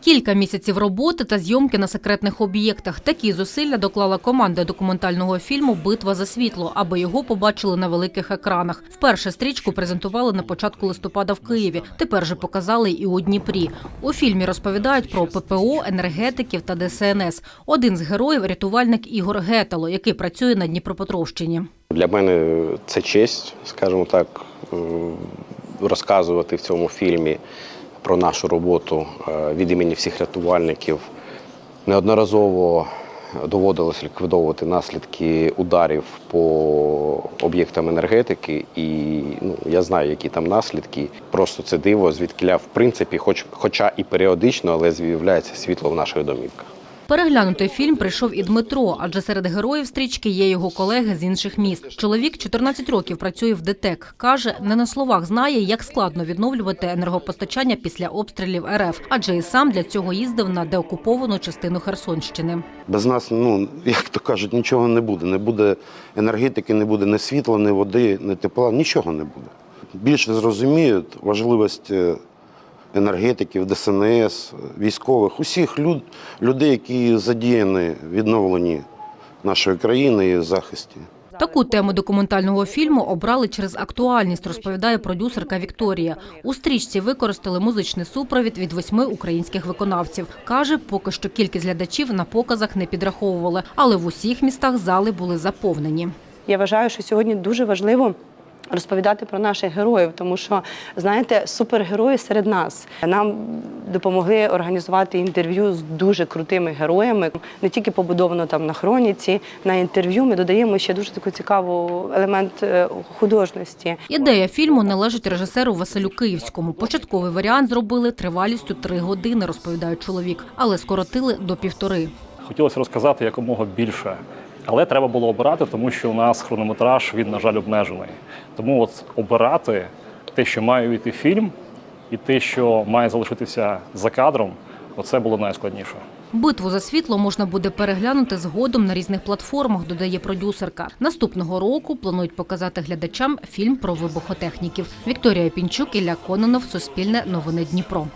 Кілька місяців роботи та зйомки на секретних об'єктах. Такі зусилля доклала команда документального фільму Битва за світло, аби його побачили на великих екранах. Вперше стрічку презентували на початку листопада в Києві. Тепер же показали і у Дніпрі. У фільмі розповідають про ППО, енергетиків та ДСНС. Один з героїв рятувальник Ігор Гетало, який працює на Дніпропетровщині. Для мене це честь, скажімо так, е, розказувати в цьому фільмі про нашу роботу е, від імені всіх рятувальників. Неодноразово доводилось ліквідовувати наслідки ударів по об'єктам енергетики, і ну, я знаю, які там наслідки. Просто це диво, звідкиля, в принципі, хоч, хоча і періодично, але з'являється світло в наших домівках. Переглянути фільм прийшов і Дмитро, адже серед героїв стрічки є його колеги з інших міст. Чоловік 14 років працює в ДТЕК. Каже, не на словах знає, як складно відновлювати енергопостачання після обстрілів РФ, адже і сам для цього їздив на деокуповану частину Херсонщини. Без нас, ну як то кажуть, нічого не буде. Не буде енергетики, не буде ні світла, ні води, ні тепла, нічого не буде. Більше зрозуміють важливість енергетиків, ДСНС, військових, усіх люд, людей, які задіяні в відновленні нашої країни і захисті. Таку тему документального фільму обрали через актуальність, розповідає продюсерка Вікторія. У стрічці використали музичний супровід від восьми українських виконавців. Каже, поки що кількість глядачів на показах не підраховували, але в усіх містах зали були заповнені. Я вважаю, що сьогодні дуже важливо. Розповідати про наших героїв, тому що знаєте, супергерої серед нас нам допомогли організувати інтерв'ю з дуже крутими героями. Не тільки побудовано там на хроніці, на інтерв'ю. Ми додаємо ще дуже таку цікаву елемент е, художності. Ідея фільму належить режисеру Василю Київському. Початковий варіант зробили тривалістю три години, розповідає чоловік, але скоротили до півтори. Хотілося розказати якомога більше. Але треба було обирати, тому що у нас хронометраж він, на жаль, обмежений. Тому от обирати те, що має вийти фільм, і те, що має залишитися за кадром, оце було найскладніше. Битву за світло можна буде переглянути згодом на різних платформах, додає продюсерка. Наступного року планують показати глядачам фільм про вибухотехніків. Вікторія Пінчук, Ілля Кононов, Суспільне новини Дніпро.